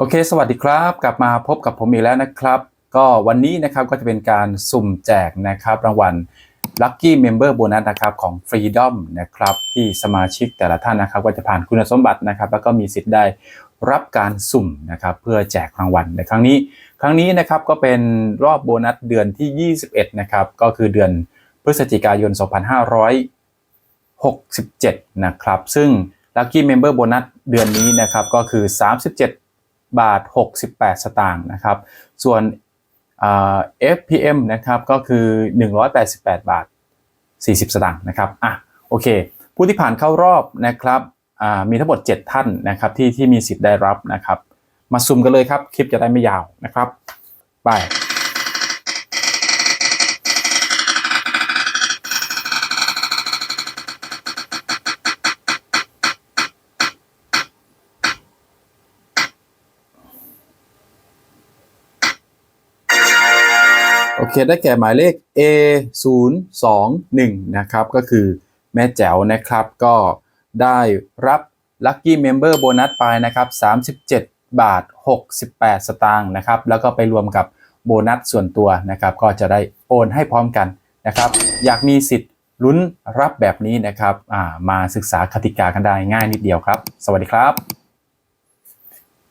โอเค สวัสดีครับ กลับมาพบกับผมอีกแล้วนะครับ ก็วันนี้นะครับก็จะเป็นการสุ่มแจกนะครับ รางวัล Lucky Member Bonus นะครับของ Freedom นะครับที่สมาชิกแต่ละท่านนะครับ ก็จะผ่านคุณสมบัตินะครับ แล้วก็มีสิทธิ์ได้รับการสุ่มนะครับเพื่อแจกรางวัลในครั้งนี้ ครั้งนี้นะครับก็เป็นรอบโบนัสเดือนที่ 21 นะครับ ก็คือเดือนพฤศจิกายน 2567 นะครับ ซึ่ง Lucky Member Bonus เดือนนี้นะครับก็คือ 37 บาท 68 สตางค์นะครับ ส่วนอ่า FPM นะครับก็คือ 188 บาท 40 สตางค์นะครับอะโอเค ผู้ที่ผ่านเข้ารอบนะครับมีทั้งหมด 7 ท่านนะครับที่ที่มีสิทธิ์ได้รับนะครับ มาซุ่มกันเลยครับ คลิปจะได้ไม่ยาวนะครับ ไป โอเค ได้แก่หมายเลข A 0 2 1นะครับ ก็คือแม่แจ๋วนะครับ ก็ได้รับ Lucky Member Bonus ไปนะครับ 37 บาท 68 สตางค์นะครับ แล้วก็ไปรวมกับโบนัสส่วนตัวนะครับ ก็จะได้โอนให้พร้อมกันนะครับ อยากมีสิทธิ์ลุ้นรับแบบนี้นะครับ มาศึกษาคติกากันได้ง่ายนิดเดียวครับ สวัสดีครับ